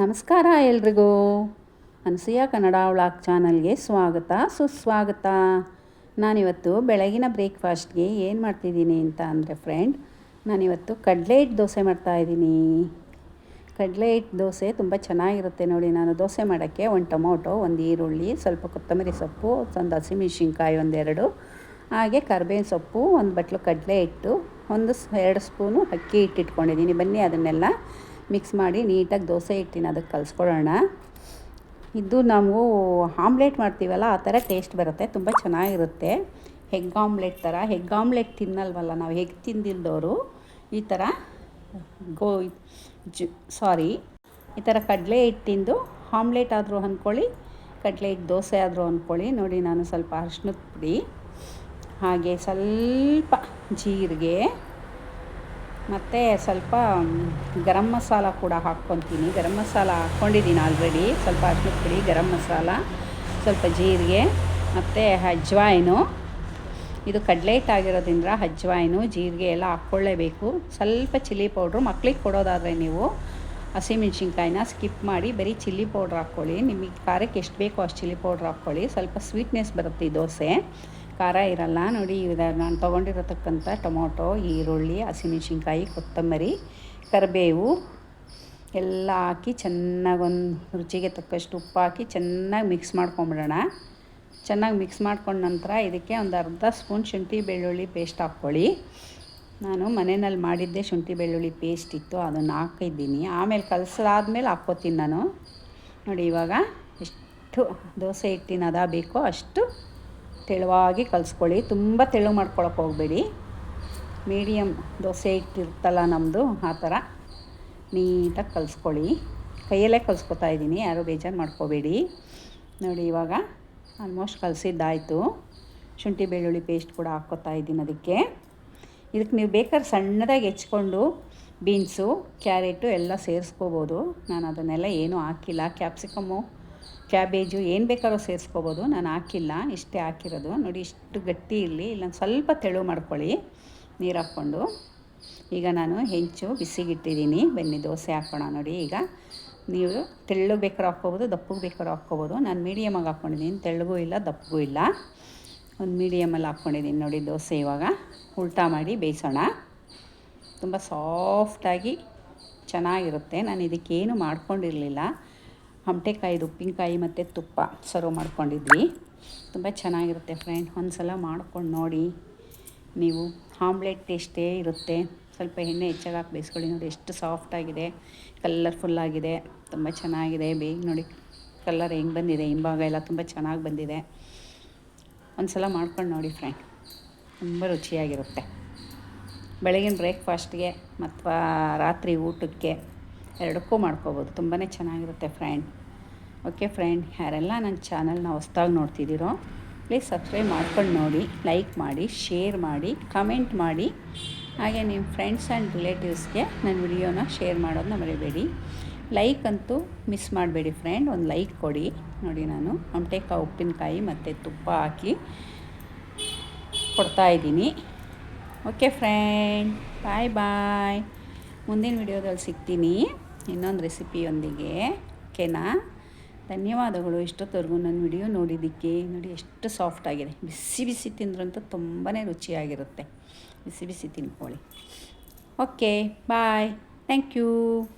ನಮಸ್ಕಾರ ಎಲ್ರಿಗೂ. ಅನಸೂಯ ಕನ್ನಡ ವ್ಲಾಗ್ ಚಾನಲ್ಗೆ ಸ್ವಾಗತ, ಸುಸ್ವಾಗತ. ನಾನಿವತ್ತು ಬೆಳಗಿನ ಬ್ರೇಕ್ಫಾಸ್ಟ್ಗೆ ಏನು ಮಾಡ್ತಿದ್ದೀನಿ ಅಂತ ಅಂದರೆ ಫ್ರೆಂಡ್ ನಾನಿವತ್ತು ಕಡಲೆ ಹಿಟ್ಟು ದೋಸೆ ಮಾಡ್ತಾಯಿದ್ದೀನಿ ಕಡಲೆ ಹಿಟ್ಟು ದೋಸೆ ತುಂಬ ಚೆನ್ನಾಗಿರುತ್ತೆ ನೋಡಿ, ನಾನು ದೋಸೆ ಮಾಡೋಕ್ಕೆ ಒಂದು ಟೊಮೊಟೊ, ಒಂದು ಈರುಳ್ಳಿ, ಸ್ವಲ್ಪ ಕೊತ್ತಂಬರಿ ಸೊಪ್ಪು, ಒಂದು ಹಸಿಮೆಣ್ಸಿನ್ಕಾಯಿ ಒಂದೆರಡು, ಹಾಗೆ ಕರ್ಬೇವಿನ ಸೊಪ್ಪು, ಒಂದು ಬಟ್ಲು ಕಡಲೆ ಹಿಟ್ಟು, ಒಂದು ಎರಡು ಸ್ಪೂನು ಅಕ್ಕಿ ಹಿಟ್ಟು ಇಟ್ಕೊಂಡಿದ್ದೀನಿ ಬನ್ನಿ ಅದನ್ನೆಲ್ಲ ಮಿಕ್ಸ್ ಮಾಡಿ ನೀಟಾಗಿ ದೋಸೆ ಹಿಟ್ಟಿನ ಅದಕ್ಕೆ ಕಲಿಸ್ಕೊಳ್ಳೋಣ. ಇದು ನಾವು ಆಮ್ಲೆಟ್ ಮಾಡ್ತೀವಲ್ಲ, ಆ ಥರ ಟೇಸ್ಟ್ ಬರುತ್ತೆ, ತುಂಬ ಚೆನ್ನಾಗಿರುತ್ತೆ. ಹೆಗ್ ಆಮ್ಲೆಟ್ ಥರ ಹೆಗ್ ಆಮ್ಲೆಟ್ ತಿನ್ನಲ್ವಲ್ಲ ನಾವು ಹೆಗ್ ತಿಂದಿಲ್ದವರು ಈ ಥರ ಗೋ, ಜು, ಸಾರಿ, ಈ ಥರ ಕಡಲೆ ಹಿಟ್ಟಿಂದು ಆಮ್ಲೆಟ್ ಆದರೂ ಅಂದ್ಕೊಳ್ಳಿ, ಕಡಲೆ ಹಿಟ್ಟು ದೋಸೆ ಆದರೂ ಅಂದ್ಕೊಳ್ಳಿ. ನೋಡಿ, ನಾನು ಸ್ವಲ್ಪ ಅರ್ಶಿನದ ಪುಡಿ, ಹಾಗೆ ಸ್ವಲ್ಪ ಜೀರಿಗೆ ಮತ್ತು ಸ್ವಲ್ಪ ಗರಂ ಮಸಾಲ ಕೂಡ ಹಾಕ್ಕೊತೀನಿ. ಗರಂ ಮಸಾಲ ಹಾಕ್ಕೊಂಡಿದ್ದೀನಿ ಆಲ್ರೆಡಿ ಸ್ವಲ್ಪ ಅರ್ಶಿನದ ಪುಡಿ, ಗರಂ ಮಸಾಲ, ಸ್ವಲ್ಪ ಜೀರಿಗೆ, ಮತ್ತು ಅಜ್ವಾಯಿನು. ಇದು ಕಡಲೇಟ್ ಆಗಿರೋದ್ರಿಂದ ಅಜ್ವಾಯಿನು, ಜೀರಿಗೆ ಎಲ್ಲ ಹಾಕ್ಕೊಳ್ಳೇಬೇಕು. ಸ್ವಲ್ಪ ಚಿಲ್ಲಿ ಪೌಡ್ರು. ಮಕ್ಳಿಗೆ ಕೊಡೋದಾದರೆ ನೀವು ಹಸಿಮೆಣ್ಸಿನ್ಕಾಯಿನ ಸ್ಕಿಪ್ ಮಾಡಿ ಬರೀ ಚಿಲ್ಲಿ ಪೌಡ್ರ್ ಹಾಕ್ಕೊಳ್ಳಿ. ನಿಮಗೆ ಖಾರಕ್ಕೆ ಎಷ್ಟು ಬೇಕೋ ಅಷ್ಟು ಚಿಲ್ಲಿ ಪೌಡ್ರ್ ಹಾಕ್ಕೊಳ್ಳಿ. ಸ್ವಲ್ಪ ಸ್ವೀಟ್ನೆಸ್ ಬರುತ್ತೆ ಈ ದೋಸೆ. ಖಾರ ಇರಲ್ಲ. ನೋಡಿ, ಇದು ನಾನು ತೊಗೊಂಡಿರತಕ್ಕಂಥ ಟೊಮೊಟೊ, ಈರುಳ್ಳಿ, ಹಸಿಮೆಣ್ಸಿನ್ಕಾಯಿ, ಕೊತ್ತಂಬರಿ, ಕರಿಬೇವು ಎಲ್ಲ ಹಾಕಿ ಚೆನ್ನಾಗಿ ಒಂದು ರುಚಿಗೆ ತಕ್ಕಷ್ಟು ಉಪ್ಪು ಹಾಕಿ ಚೆನ್ನಾಗಿ ಮಿಕ್ಸ್ ಮಾಡ್ಕೊಂಬಿಡೋಣ. ಚೆನ್ನಾಗಿ ಮಿಕ್ಸ್ ಮಾಡ್ಕೊಂಡ ನಂತರ ಇದಕ್ಕೆ ಒಂದು ಅರ್ಧ ಸ್ಪೂನ್ ಶುಂಠಿ ಬೆಳ್ಳುಳ್ಳಿ ಪೇಸ್ಟ್ ಹಾಕ್ಕೊಳ್ಳಿ. ನಾನು ಮನೆಯಲ್ಲಿ ಮಾಡಿದ್ದೆ ಶುಂಠಿ ಬೆಳ್ಳುಳ್ಳಿ ಪೇಸ್ಟ್ ಇತ್ತು, ಅದನ್ನು ಹಾಕಿದ್ದೀನಿ. ಆಮೇಲೆ ಕಲಸಾದ್ಮೇಲೆ ಹಾಕ್ಕೋತೀನಿ ನಾನು. ನೋಡಿ, ಇವಾಗ ಎಷ್ಟು ದೋಸೆ ಹಿಟ್ಟಿನ ಅದ ಬೇಕೋ ಅಷ್ಟು ತೆಳುವಾಗಿ ಕಲಿಸ್ಕೊಳ್ಳಿ. ತುಂಬ ತೆಳು ಮಾಡ್ಕೊಳಕ್ಕೆ ಹೋಗಬೇಡಿ. ಮೀಡಿಯಮ್ ದೋಸೆ ಇಟ್ಟಿರ್ತಲ್ಲ ನಮ್ಮದು ಆ ಥರ ನೀಟಾಗಿ ಕಲಿಸ್ಕೊಳ್ಳಿ. ಕೈಯಲ್ಲೇ ಕಲಿಸ್ಕೊತಾ ಇದ್ದೀನಿ, ಯಾರೂ ಬೇಜಾರು ಮಾಡ್ಕೋಬೇಡಿ. ನೋಡಿ, ಇವಾಗ ಆಲ್ಮೋಸ್ಟ್ ಕಲಿಸಿದ್ದಾಯಿತು. ಶುಂಠಿ ಬೆಳ್ಳುಳ್ಳಿ ಪೇಸ್ಟ್ ಕೂಡ ಹಾಕ್ಕೋತಾ ಇದ್ದೀನಿ ಅದಕ್ಕೆ. ಇದಕ್ಕೆ ನೀವು ಬೇಕಾದ್ರೆ ಸಣ್ಣದಾಗಿ ಹೆಚ್ಕೊಂಡು ಬೀನ್ಸು ಕ್ಯಾರೆಟು ಎಲ್ಲ ಸೇರಿಸ್ಕೋಬೋದು. ನಾನು ಅದನ್ನೆಲ್ಲ ಏನೂ ಹಾಕಿಲ್ಲ. ಕ್ಯಾಪ್ಸಿಕಮ್ಮು ಕ್ಯಾಬೇಜು ಏನು ಬೇಕಾದ್ರೂ ಸೇರಿಸ್ಕೋಬೋದು. ನಾನು ಹಾಕಿಲ್ಲ, ಇಷ್ಟೇ ಹಾಕಿರೋದು. ನೋಡಿ, ಇಷ್ಟು ಗಟ್ಟಿ ಇರಲಿ. ಇಲ್ಲೊಂದು ಸ್ವಲ್ಪ ತೆಳು ಮಾಡ್ಕೊಳ್ಳಿ. ನೀರು ಹಾಕ್ಕೊಂಡು. ಈಗ ನಾನು ಹೆಂಚು ಬಿಸಿಗಿಟ್ಟಿದ್ದೀನಿ. ಬನ್ನಿ, ದೋಸೆ ಹಾಕೋಣ ನೋಡಿ. ಈಗ ನೀವು ತೆಳ್ಳಗೆ ಬೇಕಾದ್ರೂ ಹಾಕ್ಕೋಬೋದು ದಪ್ಪಗೆ ಬೇಕಾದ್ರೂ ಹಾಕ್ಕೋಬೋದು. ನಾನು ಮೀಡಿಯಮಾಗಿ ಹಾಕ್ಕೊಂಡಿದ್ದೀನಿ ತೆಳ್ಳಗೂ ಇಲ್ಲ, ದಪ್ಪಗೂ ಇಲ್ಲ. ಒಂದು ಮೀಡಿಯಮಲ್ಲಿ ಹಾಕ್ಕೊಂಡಿದ್ದೀನಿ ನೋಡಿ ದೋಸೆ ಇವಾಗ. ಉಲ್ಟಾ ಮಾಡಿ ಬೇಯಿಸೋಣ. ತುಂಬ ಸಾಫ್ಟಾಗಿ ಚೆನ್ನಾಗಿರುತ್ತೆ. ನಾನು ಇದಕ್ಕೇನು ಮಾಡ್ಕೊಂಡಿರಲಿಲ್ಲ. ಹಮಟೆಕಾಯಿದು ಉಪ್ಪಿನಕಾಯಿ ಮತ್ತು ತುಪ್ಪ ಸರ್ವ್ ಮಾಡ್ಕೊಂಡಿದ್ವಿ. ತುಂಬ ಚೆನ್ನಾಗಿರುತ್ತೆ ಫ್ರೆಂಡ್ ಒಂದು ಸಲ ಮಾಡ್ಕೊಂಡು ನೋಡಿ. ನೀವು ಆಮ್ಲೆಟ್ ಟೇಸ್ಟೇ ಇರುತ್ತೆ. ಸ್ವಲ್ಪ ಎಣ್ಣೆ ಹೆಚ್ಚಾಗಿ ಹಾಕಿ ಬೇಯಿಸ್ಕೊಳ್ಳಿ ನೋಡಿ, ಎಷ್ಟು ಸಾಫ್ಟಾಗಿದೆ ಕಲರ್ಫುಲ್ಲಾಗಿದೆ ತುಂಬ ಚೆನ್ನಾಗಿದೆ. ಬೇಗ ನೋಡಿ ಕಲರ್ ಹೆಂಗೆ ಬಂದಿದೆ, ಹಿಂಭಾಗ ಎಲ್ಲ ತುಂಬ ಚೆನ್ನಾಗಿ ಬಂದಿದೆ. ಒಂದು ಸಲ ಮಾಡ್ಕೊಂಡು ನೋಡಿ ಫ್ರೆಂಡ್ ತುಂಬ ರುಚಿಯಾಗಿರುತ್ತೆ. ಬೆಳಗಿನ ಬ್ರೇಕ್ಫಾಸ್ಟ್ಗೆ ಮತ್ತು ರಾತ್ರಿ ಊಟಕ್ಕೆ ಎರಡಕ್ಕೂ ಮಾಡ್ಕೋಬೋದು. ತುಂಬಾ ಚೆನ್ನಾಗಿರುತ್ತೆ ಫ್ರೆಂಡ್ ಓಕೆ ಫ್ರೆಂಡ್ ಯಾರೆಲ್ಲ ನನ್ನ ಚಾನಲ್ನ ಹೊಸ್ದಾಗಿ ನೋಡ್ತಿದ್ದೀರೋ ಪ್ಲೀಸ್ ಸಬ್ಸ್ಕ್ರೈಬ್ ಮಾಡ್ಕೊಂಡು ನೋಡಿ ಲೈಕ್ ಮಾಡಿ ಶೇರ್ ಮಾಡಿ ಕಮೆಂಟ್ ಮಾಡಿ. ಹಾಗೆ ನಿಮ್ಮ ಫ್ರೆಂಡ್ಸ್ ಆ್ಯಂಡ್ ರಿಲೇಟಿವ್ಸ್ಗೆ ನನ್ನ ವಿಡಿಯೋನ ಶೇರ್ ಮಾಡೋದನ್ನ ಮರಿಬೇಡಿ. ಲೈಕ್ ಅಂತೂ ಮಿಸ್ ಮಾಡಬೇಡಿ ಫ್ರೆಂಡ್ ಒಂದು ಲೈಕ್ ಕೊಡಿ. ನೋಡಿ ನಾನು ಹಮಟೆಕಾಯಿ ಉಪ್ಪಿನಕಾಯಿ ಮತ್ತು ತುಪ್ಪ ಹಾಕಿ ಕೊಡ್ತಾಯಿದ್ದೀನಿ ಓಕೆ ಫ್ರೆಂಡ್ ಬಾಯ್ ಬಾಯ್ ಮುಂದಿನ ವಿಡಿಯೋದಲ್ಲಿ ಸಿಗ್ತೀನಿ. ಇನ್ನೊಂದು ರೆಸಿಪಿಯೊಂದಿಗೆ. ಓಕೆನಾ? ಧನ್ಯವಾದಗಳು. ಇಷ್ಟೊತ್ತವರೆಗೂ ನನ್ನ ವಿಡಿಯೋ ನೋಡಿದ್ದಕ್ಕೆ. ನೋಡಿ, ಎಷ್ಟು ಸಾಫ್ಟ್ ಆಗಿದೆ. ಬಿಸಿ ಬಿಸಿ ತಿಂದ್ರಂತೂ ತುಂಬಾ ರುಚಿಯಾಗಿರುತ್ತೆ. ಬಿಸಿ ಬಿಸಿ ತಿನ್ಕೊಳ್ಳಿ. Okay, bye. Thank you.